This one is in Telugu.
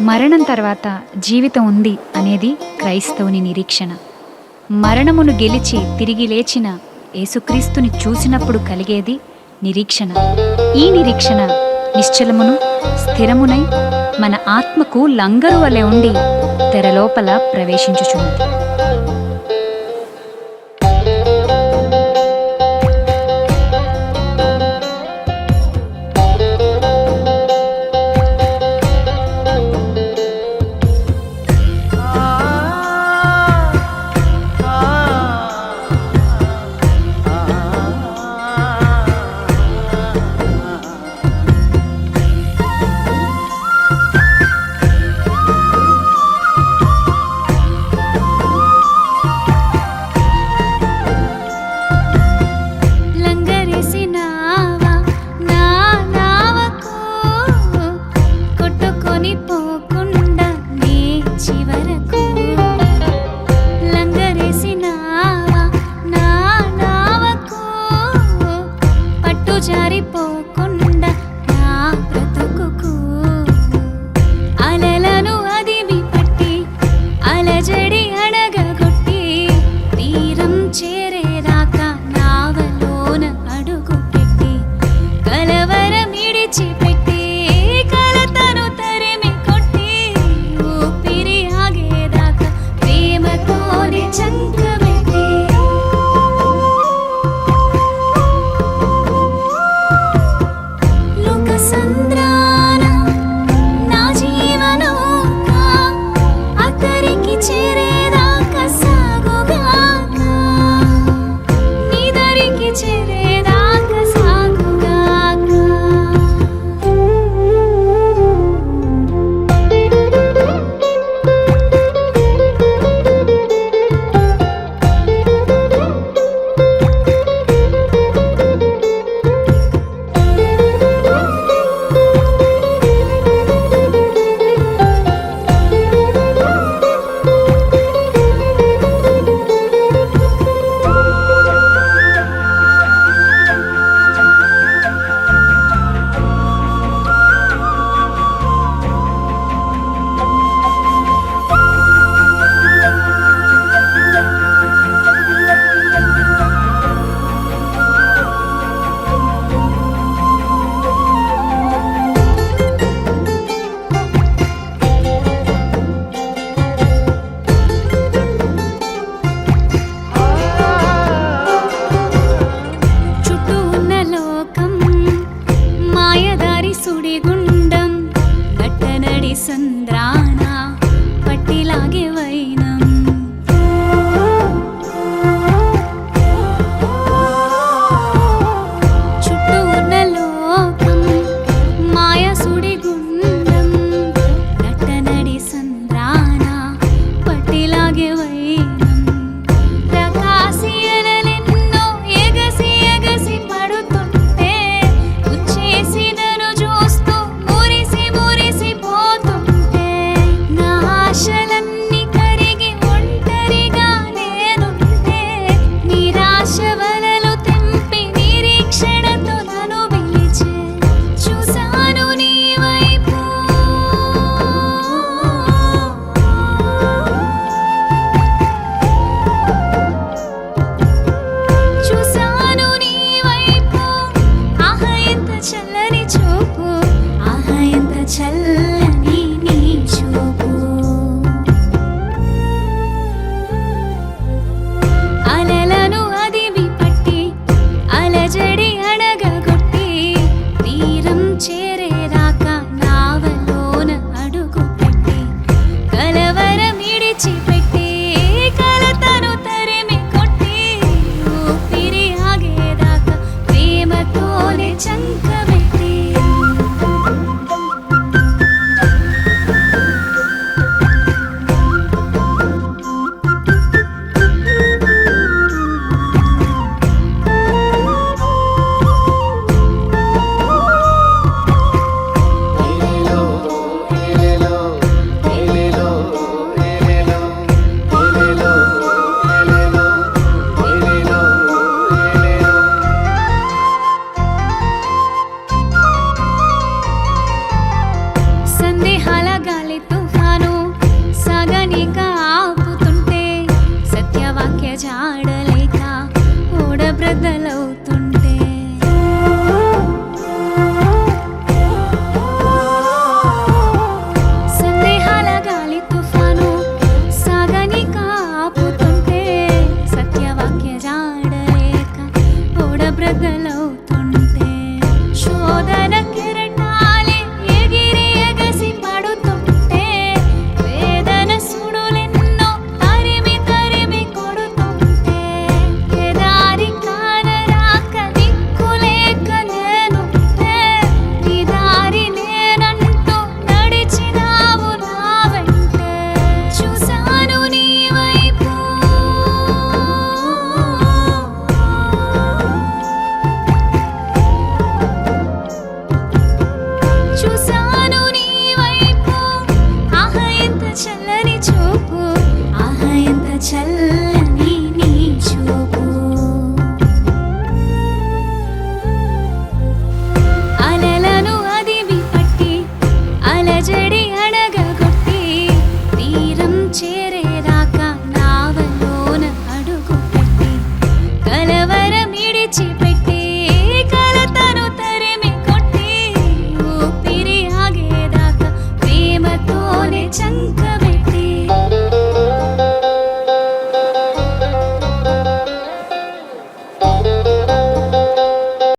మరణం తర్వాత జీవితం ఉంది అనేది క్రైస్తవుని నిరీక్షణ. మరణమును గెలిచి తిరిగి లేచిన యేసుక్రీస్తుని చూసినప్పుడు కలిగేది నిరీక్షణ. ఈ నిరీక్షణ నిశ్చలమును స్థిరమునై మన ఆత్మకు లంగరు వలె ఉండి తెరలోపల ప్రవేశించుచున్నది. சுடிகுண்டம் கட்டநடி சந்த 真的